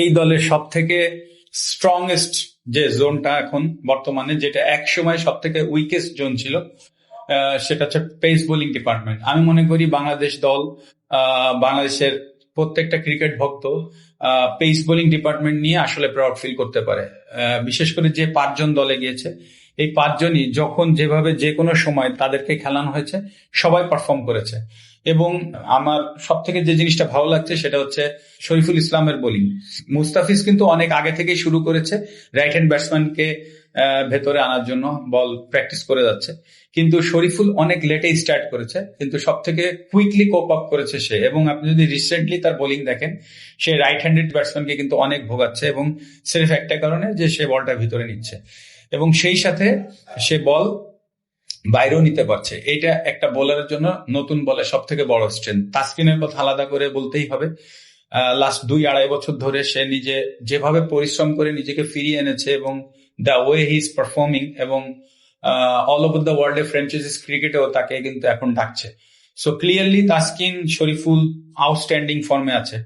এই দলের সব থেকে স্ট্রংগেস্ট যে জোনটা এখন বর্তমানে, যেটা এক সময় সব থেকে উইকেস্ট জোন ছিল সেটা হচ্ছে পেস বোলিং ডিপার্টমেন্ট আমি মনে করি বাংলাদেশ দল বাংলাদেশের প্রত্যেকটা ক্রিকেট ভক্ত পেস বোলিং ডিপার্টমেন্ট নিয়ে আসলে প্রাউড ফিল করতে পারে। বিশেষ করে যে পাঁচজন দলে গিয়েছে, এই পাঁচজনই যখন যেভাবে যে কোনো সময় তাদেরকে খেলানো হয়েছে, সবাই পারফর্ম করেছে। এবং আমার সব থেকে যে জিনিসটা ভালো লাগছে সেটা হচ্ছে শরীফুল ইসলামের বোলিং। মুস্তাফিজ কিন্তু অনেক আগে থেকেই শুরু করেছে রাইট হ্যান্ড ব্যাটসম্যানকে ভেতরে আনার জন্য বল প্র্যাকটিস করে যাচ্ছে। কিন্তু শরীফুল অনেক লেটেই স্টার্ট করেছে, কিন্তু সব থেকে কুইকলি কোপ আপ করেছে সে। এবং আপনি যদি রিসেন্টলি তার বোলিং দেখেন, সে রাইট হ্যান্ডেড ব্যাটসম্যানকে কিন্তু অনেক ভোগাচ্ছে এবং সির্ফ একটা কারণে যে সে বলটা ভিতরে নিচ্ছে। এবং সেই সাথে সে বল বাইরেও নিতে পারছে। এটা একটা বোলারের জন্য নতুন বলে সব থেকে বড় স্ট্রেংথ তাসকিনের কথা আলাদা করে বলতেই হবে। লাস্ট দুই আড়াই বছর ধরে সে নিজে যেভাবে পরিশ্রম করে নিজেকে ফিরিয়ে এনেছে এবং the way he is performing এবং অল ওভার দ্য ওয়ার্ল্ডে ফ্র্যাঞ্চাইজিস ক্রিকেটেও তাকে কিন্তু এখন ডাকছে। So clearly Taskin, Shoriful outstanding ফর্মে আছে।